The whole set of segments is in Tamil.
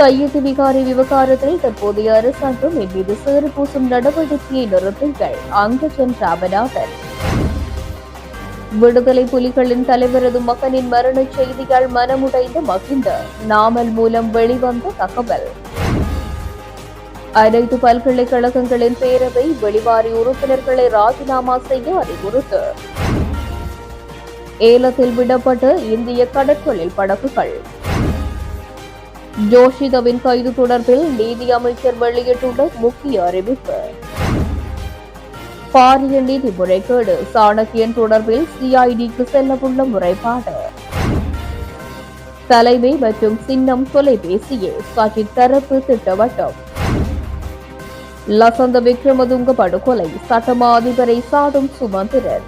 கையெழுத்து விகாரி விவகாரத்தில் தற்போதைய அரசாங்கம் என் மீது சேறு பூசும் நடவடிக்கையை நிறுத்துங்கள். அங்கஜன் ராமநாதன் விடுதலை புலிகளின் தலைவரது மகனின் மரண செய்தியால் மனமுடைந்த மகிந்த நாமல் மூலம் வெளிவந்த தகவல். அனைத்து பல்கலைக்கழகங்களின் பேரவை வெளிவாரி உறுப்பினர்களை ராஜினாமா செய்ய அறிவுறுத்து. ஏலத்தில் விடப்பட்ட இந்திய கடற்கொழில் படகுகள். ஜோஷிதவின் கைது தொடர்பில் நீதி அமைச்சர் வெளியிட்டுள்ள முக்கிய அறிவிப்பு. பாரிய நீதி முறைகேடு சாணக்கியன் தொடர்பில் சிஐடிக்கு செல்லவுள்ள முறைப்பாடு. தலைமை மற்றும் சின்னம் தொலைபேசியே கட்சி தரப்பு திட்டவட்டம். லசந்த விக்ரமதுங்க படுகொலை சட்டமா அதிபரை சாடும் சுமந்திரன்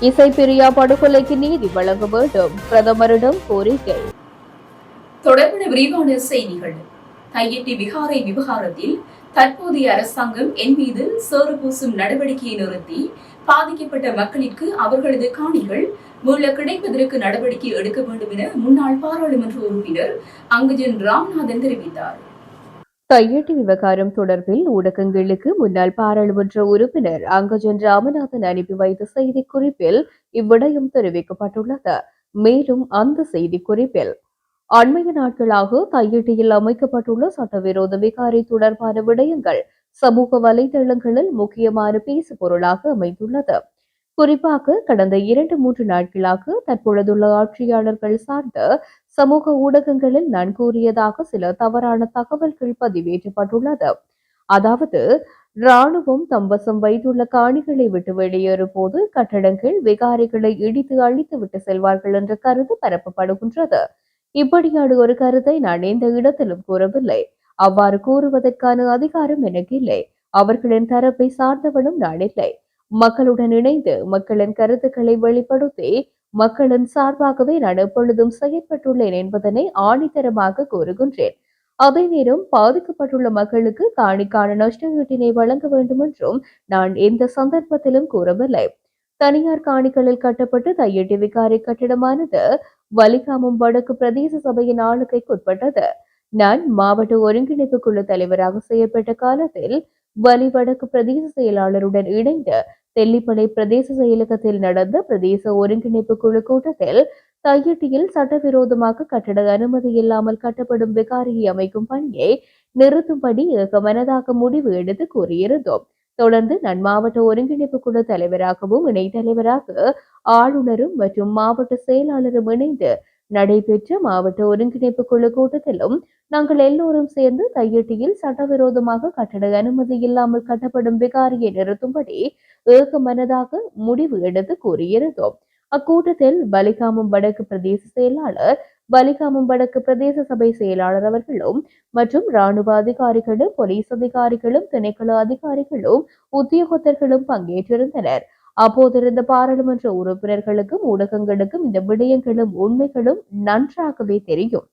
இசைப்பிரியா படுகொலைக்கு நீதி வழங்க வேண்டும் பிரதமரிடம் கோரிக்கை. தொடர்பான விரிவான செய்திகள். தையிட்டி விகாரை விவகாரத்தில் தற்போதைய அரசாங்கம் என் மீது சேறு பூசும் நடவடிக்கையை நிறுத்தி பாதிக்கப்பட்ட மக்களுக்கு அவர்களது காணிகள் மீள கிடைப்பதற்கு நடவடிக்கை எடுக்க வேண்டும் என முன்னாள் பாராளுமன்ற உறுப்பினர் அங்குஜன் ராமநாதன் தெரிவித்தார். கையெட்டு விவகாரம் தொடர்பில் ஊடகங்களுக்கு முன்னாள் பாராளுமன்ற உறுப்பினர் அங்கஜன் ராமநாதன் அனுப்பி வைத்த செய்திக்குறிப்பில் இவ்விடயம் தெரிவிக்கப்பட்டுள்ளது. மேலும் அந்த செய்திக்குறிப்பில் அண்மைய நாட்களாக தையிட்டியில் அமைக்கப்பட்டுள்ள சட்டவிரோத விகாரை தொடர்பான விடயங்கள் சமூக வலைதளங்களில் முக்கியமான பேசு பொருளாக அமைந்துள்ளது. குறிப்பாக கடந்த இரண்டு மூன்று நாட்களாக தற்பொழுதுள்ள ஆட்சியாளர்கள் சார்ந்த சமூக ஊடகங்களில் நான் கூறியதாக சில தவறான தகவல்கள் பதிவேற்றப்பட்டுள்ளது. அதாவது ராணுவம் தம்பசம் வைத்துள்ள காணிகளை விட்டு வெளியேறும் போது கட்டடங்கள் விகாரிகளை இடித்து அழித்து விட்டு செல்வார்கள் என்ற கருத்து பரப்பப்படுகின்றது. இப்படியான ஒரு கருத்தை நான் எந்த இடத்திலும் கூறவில்லை. அவ்வாறு கூறுவதற்கான அதிகாரம் எனக்கு இல்லை. அவர்களின் தரப்பை சார்ந்தவனும் நான் இல்லை. மக்களுடன் இணைந்து மக்களின் கருத்துக்களை வெளிப்படுத்தி மக்களின் சார்பாகவே நான் எப்பொழுதும் செயற்பட்டுள்ளேன் என்பதனை ஆணித்தரமாக கூறுகின்றேன். அதே நேரம் பாதிக்கப்பட்டுள்ள மக்களுக்கு காணிக்கான நஷ்டஈட்டினை வழங்க வேண்டும் என்றும் நான் எந்த சந்தர்ப்பத்திலும் கூறவில்லை. தனியார் காணிகளில் கட்டப்பட்டு தையட்டி விகாரை கட்டிடமானது வலிகாமம் வடக்கு பிரதேச சபையின் ஆளுகைக்குட்பட்டது. நான் மாவட்ட ஒருங்கிணைப்பு குழு தலைவராக செய்யப்பட்ட காலத்தில் வலி வடக்கு பிரதேச செயலாளருடன் இணைந்து தெல்லிப்பளை பிரதேச செயலகத்தில் நடந்த பிரதேச ஒருங்கிணைப்பு குழு கூட்டத்தில் தையட்டியில் சட்டவிரோதமாக கட்டட அனுமதி இல்லாமல் கட்டப்படும் விகாரியை அமைக்கும் பணியை நிறுத்தும்படி ஏகமனதாக முடிவு எடுத்து கூறியிருந்தோம். தொடர்ந்து நான் மாவட்ட ஒருங்கிணைப்பு குழு தலைவராகவும் இணைத்தலைவராக ஆளுநரும் மற்றும் மாவட்ட செயலாளரும் இணைந்து நடைபெற்ற மாவட்ட ஒருங்கிணைப்பு குழு கூட்டத்திலும் நாங்கள் எல்லோரும் சேர்ந்து கையெட்டியில் சட்டவிரோதமாக கட்டட அனுமதி இல்லாமல் கட்டப்படும் விகாரியை நிறுத்தும்படி ஏகமனதாக முடிவு எடுத்து கூறியிருந்தோம். அக்கூட்டத்தில் பலிகாமம் வடக்கு பிரதேச செயலாளர் பலிகாமம் வடக்கு பிரதேச சபை செயலாளர் அவர்களும் மற்றும் ராணுவ அதிகாரிகளும் போலீஸ் அதிகாரிகளும் திணைக்கள அதிகாரிகளும் உத்தியோகத்தர்களும் பங்கேற்றிருந்தனர். அப்போதிருந்த பாராளுமன்ற உறுப்பினர்களுக்கும் ஊடகங்களுக்கும் இந்த விடயங்களும் உண்மைகளும் நன்றாகவே தெரியும்.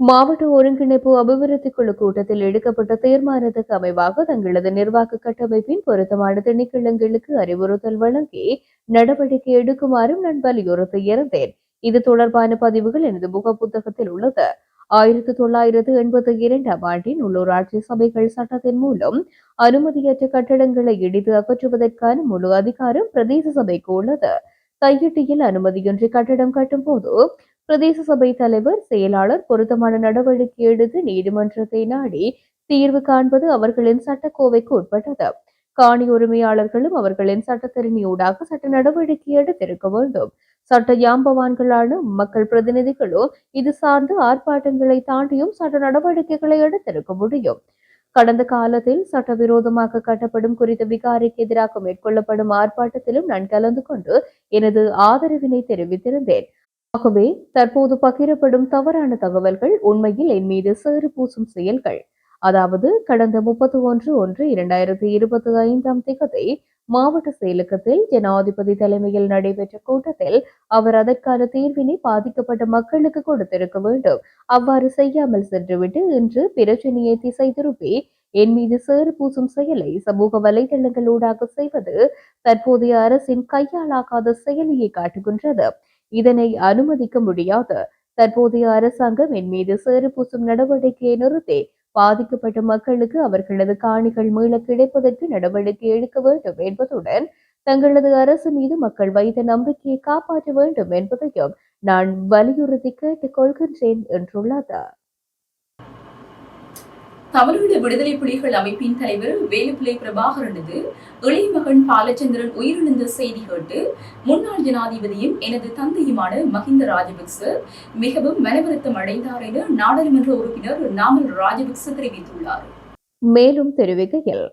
மாவட்ட ஒருங்கிணைப்பு அபிவிருத்தி குழு கூட்டத்தில் எடுக்கப்பட்ட தீர்மானத்துக்கு அமைவாக தங்களது நிர்வாக கட்டமைப்பின் பொருத்தமான திணைக்களங்களுக்கு அறிவுறுத்தல் வழங்கி நடவடிக்கை எடுக்குமாறும் நான் வலியுறுத்தி இருந்தேன் இது தொடர்பான பதிவுகள் எனது முக புத்தகத்தில் உள்ளது. ஆயிரத்தி தொள்ளாயிரத்து எண்பத்தி இரண்டாம் ஆண்டின் உள்ளூராட்சி சபைகள் சட்டத்தின் மூலம் அனுமதியற்ற கட்டடங்களை இடித்து அகற்றுவதற்கான முழு அதிகாரம் பிரதேச சபைக்கு உள்ளது. கையெட்டியில் அனுமதியின்றி கட்டடம் கட்டும் போது பிரதேச சபை தலைவர் செயலாளர் பொருத்தமான நடவடிக்கை எடுத்து நீதிமன்றத்தை நாடி தீர்வு காண்பது அவர்களின் சட்டக்கோவைக்கு உட்பட்டது. காணி உரிமையாளர்களும் அவர்களின் சட்டத்திறனியூடாக சட்ட நடவடிக்கை எடுத்திருக்க வேண்டும். சட்ட யாம்பவான்களான மக்கள் பிரதிநிதிகளோ இது சார்ந்து ஆர்ப்பாட்டங்களை தாண்டியும் சட்ட நடவடிக்கைகளை எடுத்திருக்க முடியும். கடந்த காலத்தில் சட்டவிரோதமாக கட்டப்படும் குறித்த விகாரிக்கு எதிராக மேற்கொள்ளப்படும் ஆர்ப்பாட்டத்திலும் நான் கலந்து கொண்டு எனது ஆதரவினை தெரிவித்திருந்தேன். ஆகவே தற்போது பகிரப்படும் தவறான தகவல்கள் உண்மையில் என் மீது சேறு பூசும் செயல்கள். அதாவது கடந்த முப்பத்தி ஒன்று ஒன்று இரண்டாயிரத்தி இருபத்தி ஐந்தாம் திகதி மாவட்ட செயலகத்தில் ஜனாதிபதி தலைமையில் நடைபெற்ற கூட்டத்தில் அவர் அதற்கான தீர்வினை பாதிக்கப்பட்ட மக்களுக்கு கொடுத்திருக்க வேண்டும். அவ்வாறு செய்யாமல் சென்றுவிட்டு இன்று பிரச்சனையை திசை திருப்பி என் மீது சேறு பூசும் செயலை சமூக வலைதளங்களூடாக செய்வது தற்போதைய அரசின் கையாளாகாத செயலியை காட்டுகின்றது. இதனை அனுமதிக்க முடியாது. தற்போதைய அரசாங்கம் என் மீது சேறு பூசும் நடவடிக்கையை நிறுத்தி பாதிக்கப்பட்ட மக்களுக்கு அவர்களது காணிகள் மீள கிடைப்பதற்கு நடவடிக்கை எடுக்க வேண்டும் என்பதுடன் தங்களது அரசு மீது மக்கள் வைத்த நம்பிக்கையை காப்பாற்ற வேண்டும் என்பதையும் நான் வலியுறுத்தி கேட்டுக் கொள்கின்றேன் என்றுள்ளது தமிழீழ விடுதலை புலிகள் அமைப்பின் தலைவர் வேலுப்பிள்ளை பிரபாகரனது இளைய மகன் பாலச்சந்திரன் உயிரிழந்த செய்தி கேட்டு முன்னாள் ஜனாதிபதியும் எனது தந்தையுமான மஹிந்த ராஜபக்ச மிகவும் மனவருத்தம் அடைந்தார் என நாடாளுமன்ற உறுப்பினர் நாமல் ராஜபக்ச தெரிவித்துள்ளார். மேலும் தெரிவிக்கையில்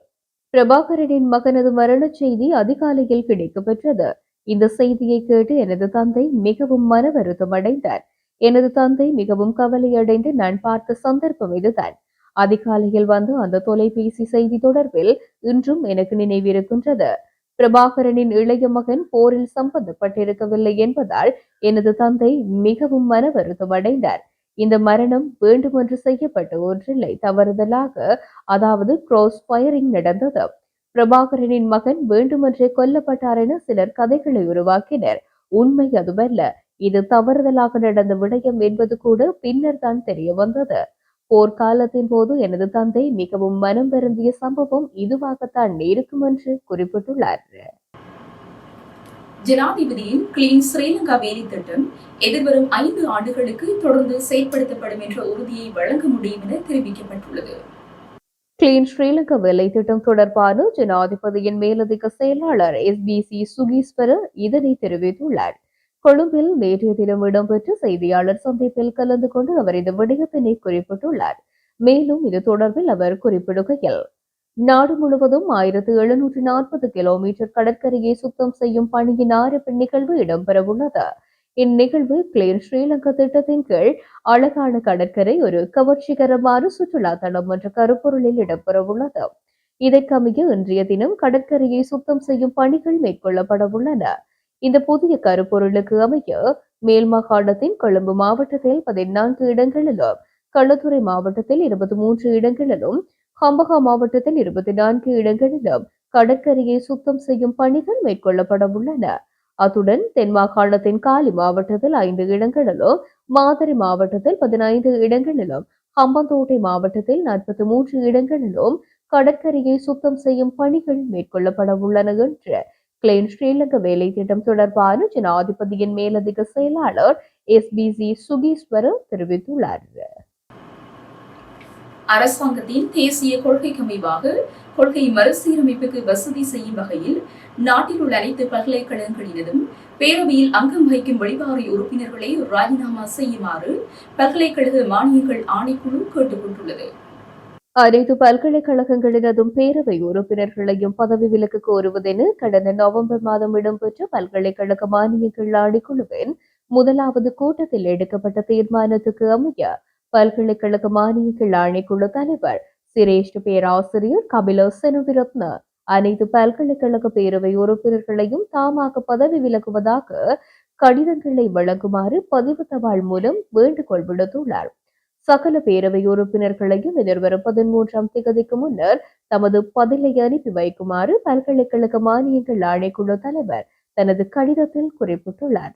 பிரபாகரனின் மகனது மரணச் செய்தி அதிகாலையில் கிடைக்கப்பெற்றது. இந்த செய்தியை கேட்டு எனது தந்தை மிகவும் மன வருத்தம் அடைந்தார். எனது தந்தை மிகவும் கவலையடைந்து நான் பார்த்த சந்தர்ப்பம் இதுதான். அதிகாலையில் வந்து அந்த தொலைபேசி செய்தி தொடர்பில் இன்றும் எனக்கு நினைவிருக்கின்றது. பிரபாகரனின் இளைய மகன் போரில் சம்பந்தப்பட்டிருக்கவில்லை என்பதால் எனது தந்தை மிகவும் மன வருத்தம் அடைந்தார் இந்த மரணம் வேண்டுமென்று செய்யப்பட்ட ஒன்றில்லை தவறுதலாக அதாவது கிராஸ் ஃபயரிங் நடந்தது. பிரபாகரனின் மகன் வேண்டுமென்றே கொல்லப்பட்டார் என சிலர் கதைகளை உருவாக்கினர். உண்மை அதுவல்ல இது தவறுதலாக நடந்த விடயம் என்பது கூட பின்னர் தான் தெரிய வந்தது. போர்க்காலத்தின் போது எனது தந்தை மிகவும் மனம் வருந்திய சம்பவம் இதுவாகத்தான் இருக்கும் என்று குறிப்பிட்டுள்ளார். ஜனாதிபதியின் கிளீன் ஸ்ரீலங்கா வேலை திட்டம் எதிர்வரும் ஐந்து ஆண்டுகளுக்கு தொடர்ந்து செயற்படுத்தப்படும் என்ற உறுதியை வழங்க முடியும் என தெரிவிக்கப்பட்டுள்ளது. கிளீன் ஸ்ரீலங்கா வேலை திட்டம் தொடர்பான ஜனாதிபதியின் மேலதிக செயலாளர் எஸ் பி சி சுகீஸ்வர இதனை தெரிவித்துள்ளார். கொழும்பில் நேற்றைய தினம் இடம்பெற்ற செய்தியாளர் சந்திப்பில் கலந்து கொண்டு அவர் இந்த விடயத்தினை குறிப்பிட்டுள்ளார். மேலும் இது தொடர்பில் அவர் குறிப்பிடுகையில் நாடு முழுவதும் ஆயிரத்து எழுநூற்று நாற்பது கிலோமீட்டர் கடற்கரையை சுத்தம் செய்யும் பணியின் ஆரம்ப நிகழ்வு இடம்பெறவுள்ளது. இந்நிகழ்வு கிளேர் ஸ்ரீலங்கா திட்டத்தின் கீழ் அழகான கடற்கரை ஒரு கவர்ச்சிகரமான சுற்றுலா தளம் என்ற கருப்பொருளில் இடம்பெறவுள்ளது. இதற்கமைய இன்றைய தினம் கடற்கரையை சுத்தம் செய்யும் பணிகள் மேற்கொள்ளப்பட உள்ளன இந்த புதிய கருப்பொருளுக்கு அமைய மேல் மாகாணத்தின் கொழும்பு மாவட்டத்தில் பதினான்கு இடங்களிலும் களுத்துறை மாவட்டத்தில் இருபத்தி மூன்று இடங்களிலும் ஹம்பகா மாவட்டத்தில் இருபத்தி நான்கு இடங்களிலும் கடற்கரையை சுத்தம் செய்யும் பணிகள் மேற்கொள்ளப்பட உள்ளன. அத்துடன் தென் மாகாணத்தின் காலி மாவட்டத்தில் ஐந்து இடங்களிலும் மாதிரி மாவட்டத்தில் பதினைந்து இடங்களிலும் ஹம்பந்தோட்டை மாவட்டத்தில் நாற்பத்தி மூன்று இடங்களிலும் கடற்கரையை சுத்தம் செய்யும் பணிகள் மேற்கொள்ளப்பட உள்ளன என்று கிளைன் ஸ்ரீலங்கா வேலை திட்டம் தொடர்பான ஜனாதிபதியின் மேலதிக செயலாளர் எஸ் பி சி சுகீஸ்வர தெரிவித்துள்ளார். அரசாங்கத்தின் தேசிய கொள்கைக்கு அமைவாக கொள்கை மறுசீரமைப்புக்கு வசதி செய்யும் வகையில் நாட்டில் உள்ள அனைத்து பல்கலைக்கழகங்களினதும் பேரவையில் அங்கம் வகிக்கும் வெளிவாரி உறுப்பினர்களை ராஜினாமா செய்யுமாறு பல்கலைக்கழக மானியங்கள் ஆணைக்குழு கேட்டுக்கொண்டுள்ளது. அனைத்து பல்கலைக்கழகங்களினதும் பேரவை உறுப்பினர்களையும் பதவி விலக்கு கோருவதென கடந்த நவம்பர் மாதம் இடம்பெற்ற பல்கலைக்கழக மானியங்கள் ஆணைக்குழுவின் முதலாவது கூட்டத்தில் எடுக்கப்பட்ட தீர்மானத்துக்கு அமைய பல்கலைக்கழக மானியங்கள் ஆணைக்குழு தலைவர் சிரேஷ்ட பேராசிரியர் கபில செனுவிரத்ன அனைத்து பல்கலைக்கழக பேரவை உறுப்பினர்களையும் தாமாக பதவி விலகுவதாக கடிதங்களை வழங்குமாறு பதிவு தபால் மூலம் வேண்டுகோள் விடுத்துள்ளார். சகல பேரவை உறுப்பினர்களையும் எதிர்வரும் பதிமூன்றாம் திகதிக்கு முன்னர் தமது பதிலை அனுப்பி வைக்குமாறு பல்கலைக்கழக மானியங்கள் ஆணைக்குழு தலைவர் தனது கடிதத்தில் குறிப்பிட்டுள்ளார்.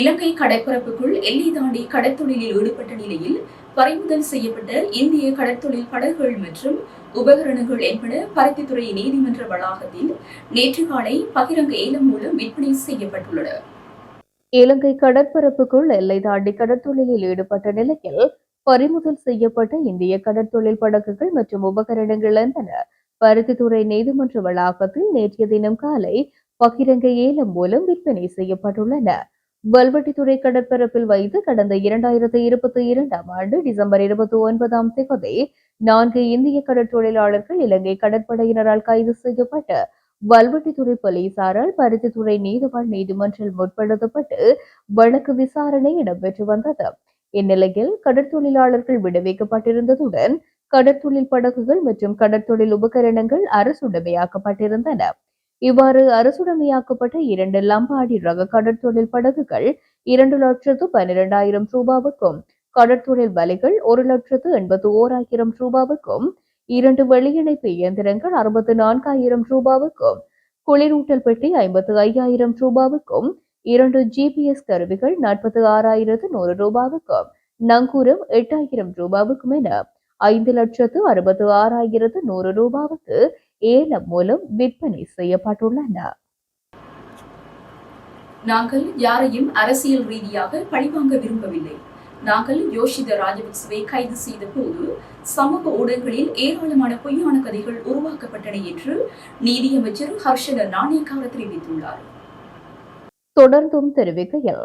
இலங்கை கடற்பரப்புக்குள் எல்லை தாண்டி கடற்தொழிலில் ஈடுபட்ட நிலையில் பறிமுதல் செய்யப்பட்ட இந்திய கடற்தொழில் படகுகள் மற்றும் உபகரணங்கள் என்பன பருத்தித்துறை நீதிமன்ற வளாகத்தில் நேற்று காலை பகிரங்க ஏலம் மூலம் விற்பனை செய்யப்பட்டுள்ளன. இலங்கை கடற்பரப்புக்குள் எல்லை தாண்டி கடற்தொழிலில் ஈடுபட்ட நிலையில் பறிமுதல் செய்யப்பட்ட இந்திய கடற்தொழில் படகுகள் மற்றும் உபகரணங்கள் என்பன பருத்தித்துறை நீதிமன்ற வளாகத்தில் நேற்றைய தினம் காலை பகிரங்க ஏலம் மூலம் விற்பனை செய்யப்பட்டுள்ளன. வல்வெட்டித்துறை கடற்பரப்பில் வைத்து கடந்த இரண்டாயிரத்தி இருபத்தி இரண்டாம் ஆண்டு டிசம்பர் இருபத்தி ஒன்பதாம் தேதி நான்கு இந்திய கடற்தொழிலாளர்கள் இலங்கை கடற்படையினரால் கைது செய்யப்பட்டு வல்வெட்டித்துறை போலீசாரால் பருத்தித்துறை நீதிவான் நீதிமன்றில் முற்படுத்தப்பட்டு வழக்கு விசாரணை இடம்பெற்று வந்தது. இந்நிலையில் கடற்தொழிலாளர்கள் விடுவிக்கப்பட்டிருந்ததுடன் கடற்தொழில் படகுகள் மற்றும் கடற்தொழில் உபகரணங்கள் அரசுடைமையாக்கப்பட்டிருந்தன. இவ்வாறு அரசுடைமையாக்கப்பட்ட இரண்டு லம்பாடி ரக கடற்தொழில் படகுகள் இரண்டு லட்சத்து பன்னிரெண்டாயிரம் ரூபாவுக்கும் கடற்தொழில் வலைகள் ஒரு லட்சத்து எண்பத்து ஓராயிரம் ரூபாவுக்கும் இரண்டு வெளியிணைப்பு இயந்திரங்கள் அறுபத்தி நான்காயிரம் ரூபாவுக்கும் குளிரூட்டல் பெட்டி ஐம்பத்து ஐயாயிரம் ரூபாவுக்கும் இரண்டு ஜிபிஎஸ் கருவிகள் நாற்பத்தி ஆறாயிரத்து நூறு ரூபாவுக்கும் நங்கூரம் எட்டாயிரம் ரூபாவுக்கும் என ஐந்து லட்சத்து அறுபத்து ஆறாயிரத்து நூறு ரூபாவுக்கு ஏலம் மூலம் விற்பனை செய்யப்பட்டுள்ளன. நாங்கள் யாரையும் அரசியல் ரீதியாக பழிவாங்க விரும்பவில்லை. நாங்கள் யோஷித ராஜபக்சவை கைது செய்த போது சமூக ஊடகங்களில் ஏராளமான பொய்யான கதைகள் உருவாக்கப்பட்டன என்று நீதியமைச்சர் ஹர்ஷன நாணயக்கார தெரிவித்துள்ளார். தொடர்ந்தும் தெரிவிக்கையில்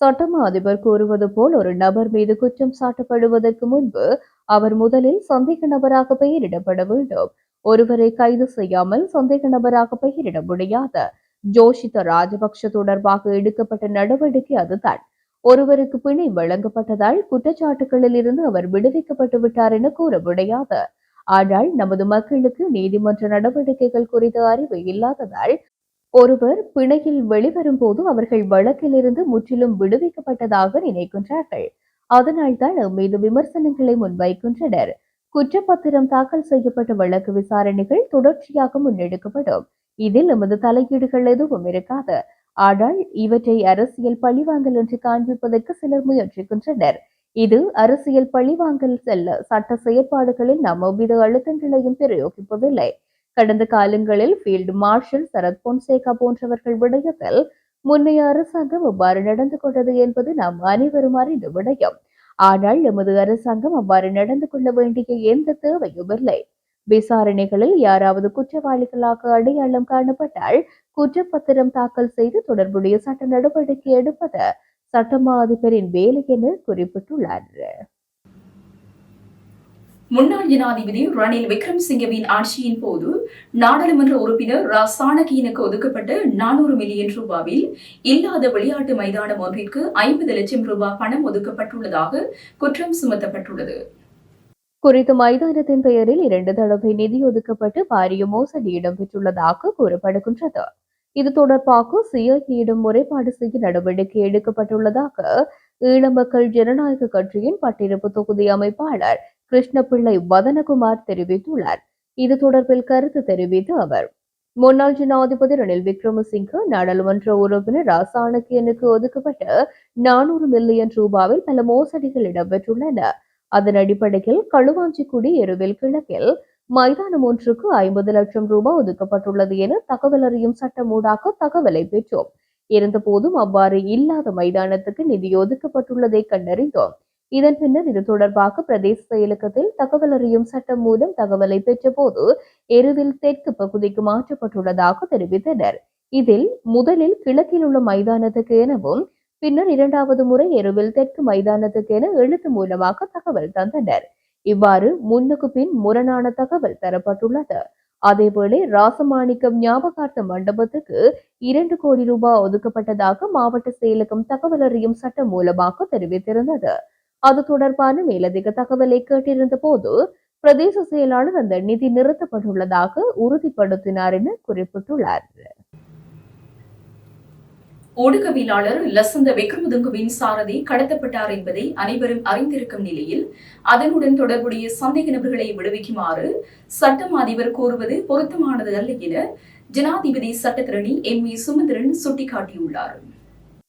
சட்டமா அதிபர் கூறுவது போல் ஒரு நபர் மீது குற்றம் சாட்டப்படுவதற்கு முன்பு அவர் முதலில் சந்தேக நபராக பெயரிடப்பட வேண்டும். ஒருவரை கைது செய்யாமல் சந்தேக நபராக பெயரிட முடியாத ஜோஷித ராஜபக்ஷ தொடர்பாக எடுக்கப்பட்ட நடவடிக்கை அதுதான். ஒருவருக்கு பிணை வழங்கப்பட்டதால் குற்றச்சாட்டுகளில் இருந்து அவர் விடுவிக்கப்பட்டு விட்டார் என கூற முடியாது ஆனால் நமது மக்களுக்கு நீதிமன்ற நடவடிக்கைகள் குறித்த அறிவு இல்லாததால் ஒருவர் பிணையில் வெளிவரும் போது அவர்கள் வழக்கிலிருந்து முற்றிலும் விடுவிக்கப்பட்டதாக நினைக்கின்றார்கள். அதனால்தான் எம் மீது விமர்சனங்களை முன்வைக்கின்றனர். குற்றப்பத்திரம் தாக்கல் செய்யப்பட்ட வழக்கு விசாரணைகள் தொடர்ச்சியாக முன்னெடுக்கப்படும். இதில் எமது தலையீடுகள் எதுவும் இருக்காது. ஆனால் இவற்றை அரசியல் பழிவாங்கல் என்று காண்பிப்பதற்கு சிலர் முயற்சிக்கின்றனர் இது அரசியல் பழிவாங்கல் செல்ல சட்ட செயற்பாடுகளில் நாம் எவ்வித அழுத்தங்களையும் பிரயோகிப்பதில்லை. கடந்த காலங்களில் ஃபீல்டு மார்ஷல் சரத் பொன்சேகா போன்றவர்கள் விடயத்தில் முன்னைய அரசாங்கம் எவ்வாறு நடந்து கொண்டது என்பது நாம் அனைவரும் அறிந்த விடயம். ஆனால் எமது அரசாங்கம் அவ்வாறு நடந்து கொள்ள வேண்டிய எந்த தேவையும் இல்லை. விசாரணைகளில் யாராவது குற்றவாளிகளாக அடையாளம் காணப்பட்டால் குற்றப்பத்திரம் தாக்கல் செய்து தொடர்புடைய சட்ட நடவடிக்கை எடுப்பது சட்டமா அதிபரின் வேலை என குறிப்பிட்டுள்ளார். முன்னாள் ஜனாதிபதி ரணில் விக்ரம்சிங்கவின் ஆட்சியின் போது நாடாளுமன்ற உறுப்பினர் ரா சாணகியனுக்கு ஒதுக்கப்பட்ட நானூறு மில்லியன் ரூபாவில் இல்லாத விளையாட்டு மைதானம் ஒன்றிற்கு ஐம்பது லட்சம் ரூபாய் பணம் ஒதுக்கப்பட்டுள்ளதாக குற்றம் சுமத்தப்பட்டுள்ளது. குறித்த மைதானத்தின் பெயரில் இரண்டு தடவை நிதி ஒதுக்கப்பட்டு பாரிய மோசடி இடம்பெற்றுள்ளதாக கூறப்படுகின்றது. இது தொடர்பாக சிஐடியிடம் முறைப்பாடு செய்ய நடவடிக்கை எடுக்கப்பட்டுள்ளதாக ஈழமக்கள் ஜனநாயக கட்சியின் பட்டிருப்பு தொகுதி அமைப்பாளர் கிருஷ்ணபிள்ளை வதனகுமார் தெரிவித்துள்ளார். இது தொடர்பில் கருத்து தெரிவித்த அவர் முன்னாள் ஜனாதிபதி ரணில் விக்ரமசிங்க நாடாளுமன்ற உறுப்பினர் ராசாணக்கியனுக்கு ஒதுக்கப்பட்ட நானூறு மில்லியன் ரூபாவில் பல மோசடிகள் இடம்பெற்றுள்ளன. அதன் அடிப்படையில் களுவாஞ்சிக்குடி எருவில் கிழக்கில் மைதானம் ஒன்றுக்கு ஐம்பது லட்சம் ரூபாய் ஒதுக்கப்பட்டுள்ளது என தகவல் அறியும் சட்டம் ஊடாக தகவலை பெற்றோம். இருந்தபோதும் அவ்வாறு இல்லாத மைதானத்துக்கு நிதி ஒதுக்கப்பட்டுள்ளதை கண்டறிந்தோம். இதன் பின்னர் இது தொடர்பாக பிரதேச செயலகத்தில் தகவல் அறியும் சட்டம் மூலம் தகவலை பெற்றபோது எருவில் தெற்கு பகுதிக்கு மாற்றப்பட்டுள்ளதாக தெரிவித்தனர். இதில் முதலில் கிழக்கில் உள்ள மைதானத்துக்கு எனவும் பின்னர் இரண்டாவது முறை எருவில் தெற்கு மைதானத்துக்கு என எழுத்து மூலமாக தகவல் தந்தனர். இவ்வாறு முன்னுக்கு பின் முரணான தகவல் தரப்பட்டுள்ளது. அதேவேளை ராசமாணிக்கம் ஞாபகார்த்த மண்டபத்துக்கு இரண்டு கோடி ரூபாய் ஒதுக்கப்பட்டதாக மாவட்ட செயலகம் தகவல் அறியும் சட்டம் மூலமாக தெரிவித்திருந்தது. அது தொடர்பான மேலதிக தகவலை கேட்டிருந்த போது பிரதேச செயலாளர் அந்த நிதி நிறுத்தப்பட்டுள்ளதாக உறுதிப்படுத்தினார் என குறிப்பிட்டுள்ளார். ஊடகவியலாளர் லசந்த விக்ரமதுங்குவின் சாரதி கடத்தப்பட்டார் என்பதை அனைவரும் அறிந்திருக்கும் நிலையில் அதனுடன் தொடர்புடைய சந்தேக நபர்களை விடுவிக்குமாறு சட்டம் அதிபர் கூறுவது பொருத்தமானது அல்ல என ஜனாதிபதி சட்டத்திரணி எம். வி. சுமந்திரன் சுட்டிக்காட்டியுள்ளார்.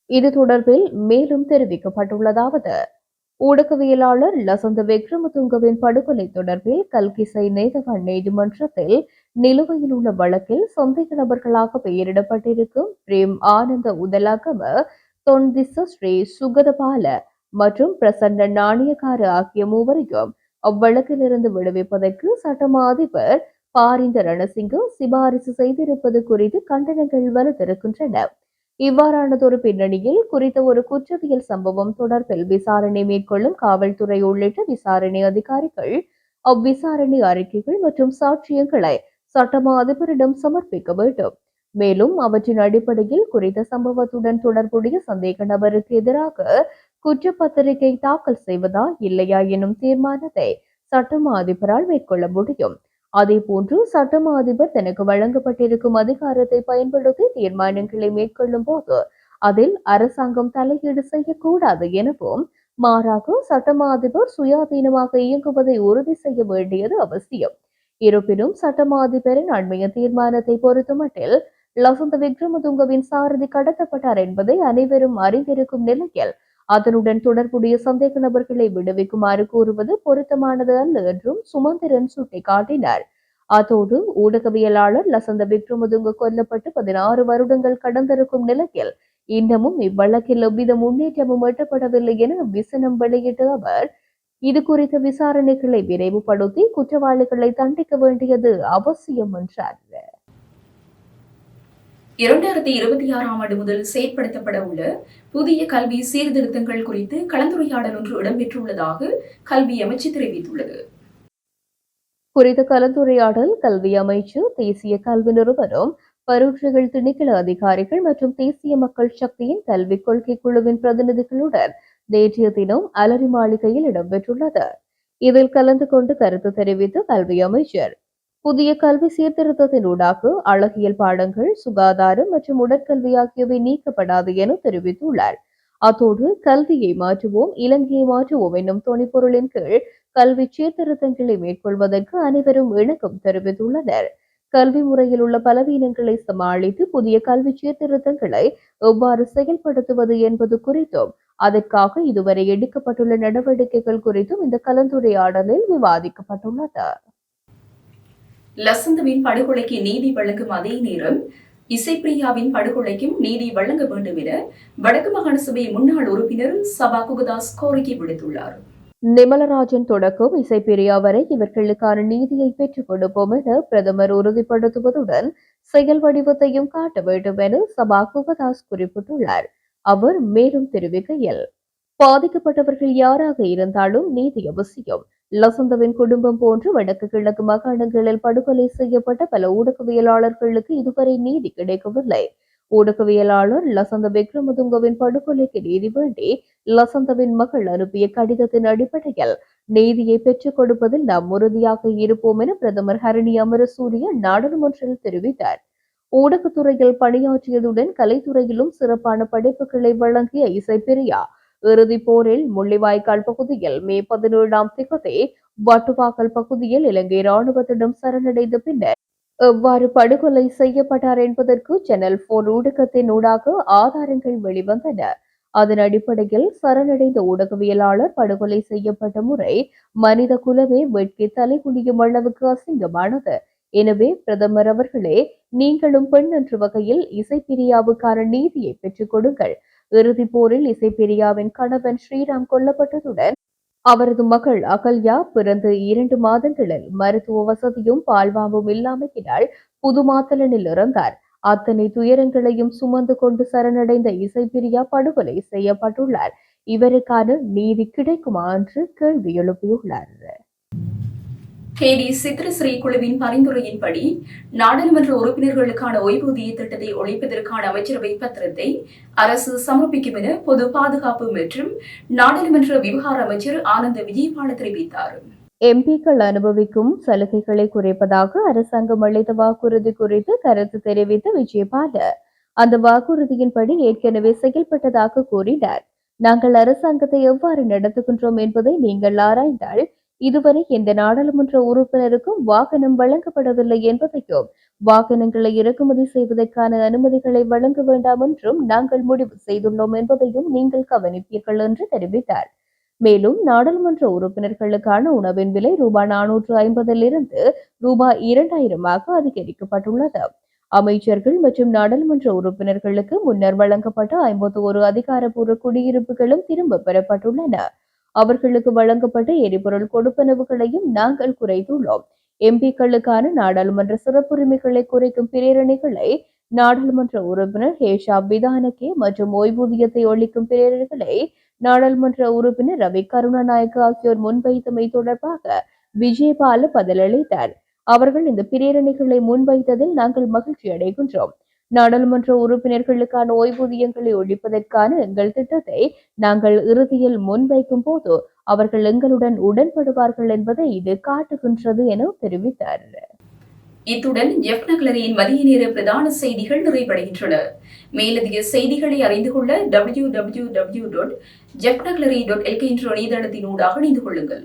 இது தொடர்பில் மேலும் தெரிவிக்கப்பட்டுள்ளதாவது ஊடகவியலாளர் லசந்த விக்ரமதுங்கவின் படுகொலை தொடர்பில் கல்கிசை நேதவன் நீதிமன்றத்தில் நிலுவையில் உள்ள வழக்கில் சந்தேக நபர்களாக பெயரிடப்பட்டிருக்கும் பிரேம் ஆனந்த உதலாகம தொன்திச ஸ்ரீ சுகதபால மற்றும் பிரசன்ன நாணயக்கார ஆகிய மூவரையும் அவ்வழக்கிலிருந்து விடுவிப்பதற்கு சட்டமா அதிபர் பாரிந்த ரணசிங்கும் சிபாரிசு செய்திருப்பது குறித்து கண்டனங்கள் வலுத்திருக்கின்றன. இவ்வாறானதொரு பின்னணியில் குறித்த ஒரு குற்றவியல் சம்பவம் தொடர்பில் விசாரணை மேற்கொள்ளும் காவல்துறை உள்ளிட்ட விசாரணை அதிகாரிகள் அவ்விசாரணை அறிக்கைகள் மற்றும் சாட்சியங்களை சட்டமா அதிபரிடம் சமர்ப்பிக்க வேண்டும். மேலும் அவற்றின் அடிப்படையில் குறித்த சம்பவத்துடன் தொடர்புடைய சந்தேக நபருக்கு எதிராக குற்றப்பத்திரிகை தாக்கல் செய்வதா இல்லையா எனும் தீர்மானத்தை சட்டமா அதிபரால் மேற்கொள்ள முடியும். அதேபோன்று சட்டமா அதிபர் தனக்கு வழங்கப்பட்டிருக்கும் அதிகாரத்தை பயன்படுத்தி தீர்மானங்களை மேற்கொள்ளும் போது அதில் அரசாங்கம் தலையீடு செய்யக்கூடாது எனவும் மாறாக சட்டமா அதிபர் சுயாதீனமாக இயங்குவதை உறுதி செய்ய வேண்டியது அவசியம். இருப்பினும் சட்டமா அதிபரின் அண்மைய தீர்மானத்தை பொறுத்தமட்டில் லசந்த விக்ரமதுங்கவின் சாரதி கடத்தப்பட்டார் என்பதை அனைவரும் அறிந்திருக்கும் நிலையில் அதனுடன் தொடர்புடைய சந்தேக நபர்களை விடுவிக்குமாறு கூறுவது பொருத்தமானது அல்ல என்றும் சுமந்திரன் சுட்டிக்காட்டினார். அதோடு ஊடகவியலாளர் லசந்த விக்ரமதுங்க கொல்லப்பட்டு பதினாறு வருடங்கள் கடந்திருக்கும் நிலையில் இன்னமும் இவ்வழக்கில் எவ்வித முன்னேற்றமும் எட்டப்படவில்லை என விசனம் வெளியிட்ட அவர் இது குறித்த விசாரணைகளை விரைவுபடுத்தி குற்றவாளிகளை தண்டிக்க வேண்டியது அவசியம் என்றார். இரண்டாயிரத்தி இருபத்தி ஆறாம் ஆண்டு முதல் செயற்படுத்தப்பட உள்ள புதிய கல்வி சீர்திருத்தங்கள் குறித்து கலந்துரையாடல் ஒன்று இடம்பெற்றுள்ளதாக கல்வி அமைச்சு தெரிவித்துள்ளது. குறித்த கலந்துரையாடல் கல்வி அமைச்சு தேசிய கல்வி நிறுவனம் பரீட்சைகள் திணைக்கள அதிகாரிகள் மற்றும் தேசிய மக்கள் சக்தியின் கல்விக் கொள்கை குழுவின் பிரதிநிதிகளுடன் நேற்றைய தினம் அலரி மாளிகையில் இடம்பெற்றுள்ளது. இதில் கலந்து கொண்டு கருத்து தெரிவித்த கல்வி அமைச்சர் புதிய கல்வி சீர்திருத்தத்தினூடாக அழகியல் பாடங்கள் சுகாதாரம் மற்றும் உடற்கல்வி ஆகியவை நீக்கப்படாது என தெரிவித்துள்ளார். அத்தோடு கல்வியை மாற்றுவோம் இலங்கையை மாற்றுவோம் என்னும் துணைப்பொருளின் கீழ் கல்வி சீர்திருத்தங்களை மேற்கொள்வதற்கு அனைவரும் இணக்கம் தெரிவித்துள்ளனர். கல்வி முறையில் உள்ள பலவீனங்களை சமாளித்து புதிய கல்வி சீர்திருத்தங்களை எவ்வாறு செயல்படுத்துவது என்பது குறித்தும் அதற்காக இதுவரை எடுக்கப்பட்டுள்ள நடவடிக்கைகள் குறித்தும் இந்த கலந்துரையாடலில் விவாதிக்கப்பட்டுள்ளது. லசந்தவின் படுகொலைக்கு நீதி வழங்கும் அதே நேரம் இசைப்பிரியாவின் படுகொலைக்கும் நீதி வழங்க வேண்டும் என வடக்கு மாகாண சபை முன்னாள் உறுப்பினர் சபா குகதாஸ் கோரிக்கை விடுத்துள்ளார். நிமலராஜன் தொடக்கம் இசைப்பிரியா வரை இவர்களுக்கான நீதியை பெற்றுக் கொடுப்போம் என பிரதமர் உறுதிப்படுத்துவதுடன் செயல் வடிவத்தையும் காட்ட வேண்டும் என சபா குகதாஸ் குறிப்பிட்டுள்ளார். அவர் மேலும் தெரிவிக்கையில் பாதிக்கப்பட்டவர்கள் யாராக இருந்தாலும் நீதி அவசியம். லசந்தவின் குடும்பம் போன்று வடக்கு கிழக்கு மாகாணங்களில் படுகொலை செய்யப்பட்ட பல ஊடகவியலாளர்களுக்கு இதுவரை நீதி கிடைக்கவில்லை. ஊடகவியலாளர் லசந்த விக்ரமதுங்கவின் படுகொலைக்கு நீதி வேண்டி லசந்தவின் மகள் அனுப்பிய கடிதத்தின் அடிப்படையில் நீதியை பெற்றுக் கொடுப்பதில் நாம் உறுதியாக இருப்போம் என பிரதமர் ஹரணி அமரசூரிய நாடாளுமன்றத்தில் தெரிவித்தார். ஊடகத்துறையில் பணியாற்றியதுடன் கலைத்துறையிலும் சிறப்பான படைப்புகளை வழங்கிய இசைப்பிரியா. இறுதிப் போரில் முள்ளிவாய்க்கால் பகுதியில் மே பதினேழாம் திகதி வட்டுவாக்கல் பகுதியில் இலங்கை ராணுவத்திடம் சரணடைந்த பின்னர் எவ்வாறு படுகொலை செய்யப்பட்டார் என்பதற்கு சேனல் போர் ஊடகத்தின் ஊடாக ஆதாரங்கள் வெளிவந்தன. அதன் அடிப்படையில் சரணடைந்த ஊடகவியலாளர் படுகொலை செய்யப்பட்ட முறை மனித குலமே வெட்கி தலைகுனியும் அளவுக்கு அசிங்கமானது. எனவே பிரதமர் அவர்களே நீங்களும் பெண் என்ற வகையில் இசைப்பிரியாவுக்கான நீதியை பெற்றுக் கொடுங்கள். இறுதிப் போரில் இசைப்பிரியாவின் கணவன் ஸ்ரீராம் கொல்லப்பட்டதுடன் அவரது மகள் அகல்யா பிறந்து இரண்டு மாதங்களில் மருத்துவ வசதியும் பால்வாவும் இல்லாமையினால் புதுமாத்தலனில் இறந்தார். அத்தனை துயரங்களையும் சுமந்து கொண்டு சரணடைந்த இசைப்பிரியா படுகொலை செய்யப்பட்டுள்ளார். இவருக்கான நீதி கிடைக்குமா என்று கேள்வி எழுப்பியுள்ளார். கேடி சித்திரஸ்ரீ குழுவின் பரிந்துரையின்படி நாடாளுமன்ற உறுப்பினர்களுக்கான ஓய்வூதிய திட்டத்தை ஒழிப்பதற்கான அமைச்சரவை பத்திரத்தை அரசு சமர்ப்பிக்கும் என பொது பாதுகாப்பு மற்றும் நாடாளுமன்ற விவகார அமைச்சர் ஆனந்த விஜயபால தெரிவித்தார். எம்பிக்கள் அனுபவிக்கும் சலுகைகளை குறைப்பதாக அரசாங்கம் அளித்த வாக்குறுதி குறித்து கருத்து தெரிவித்த விஜயபால அந்த வாக்குறுதியின்படி ஏற்கனவே செயல்பட்டதாக கூறினார். நாங்கள் அரசாங்கத்தை எவ்வாறு நடத்துகின்றோம் என்பதை நீங்கள் ஆராய்ந்தால் இதுவரை எந்த நாடாளுமன்ற உறுப்பினருக்கும் வாகனம் வழங்கப்படவில்லை என்பதையும் வாகனங்களை இறக்குமதி செய்வதற்கான அனுமதிகளை வழங்க வேண்டாம் என்றும் நாங்கள் முடிவு செய்துள்ளோம் என்பதையும் நீங்கள் கவனிப்பீர்கள் என்று தெரிவித்தார். மேலும் நாடாளுமன்ற உறுப்பினர்களுக்கான உணவின் விலை ரூபாய் நானூற்று ஐம்பதிலிருந்து ரூபாய் இரண்டாயிரமாக அதிகரிக்கப்பட்டுள்ளது. அமைச்சர்கள் மற்றும் நாடாளுமன்ற உறுப்பினர்களுக்கு முன்னர் வழங்கப்பட்ட ஐம்பத்தி ஒரு அதிகாரப்பூர்வ குடியிருப்புகளும் திரும்ப பெறப்பட்டுள்ளன. அவர்களுக்கு வழங்கப்பட்ட எரிபொருள் கொடுப்பனவுகளையும் நாங்கள் குறைத்துள்ளோம். எம்பிக்களுக்கான நாடாளுமன்ற சிறப்புரிமைகளை குறைக்கும் பிரேரணைகளை நாடாளுமன்ற உறுப்பினர் ஹேஷா விதானகே மற்றும் ஓய்வூதியத்தை ஒழிக்கும் பிரேரணைகளை நாடாளுமன்ற உறுப்பினர் ரவி கருணாநாயக்க ஆகியோர் முன்வைத்தமை தொடர்பாக விஜயபால பதிலளித்தார். அவர்கள் இந்த பிரேரணைகளை முன்வைத்ததில் நாங்கள் மகிழ்ச்சி அடைகின்றோம் நாடாளுமன்ற உறுப்பினர்களுக்கான ஓய்வூதியங்களை ஒழிப்பதற்கான எங்கள் திட்டத்தை நாங்கள் இறுதியில் முன்வைக்கும் போது அவர்கள் எங்களுடன் உடன்படுவார்கள் என்பதை இது காட்டுகின்றது என தெரிவித்தார். இத்துடன் எஃப் நகலரியின் மதிய நேர பிரதான செய்திகள் நிறைவடைகின்றன. மேலதிக செய்திகளை அறிந்து கொள்ள டபிள்யூ டபிள்யூ டபிள்யூ டாட் ஜெஃப் நகலரி டாட் எல்கே என்ற இணையதளத்தினூடாக இணைந்து கொள்ளுங்கள்.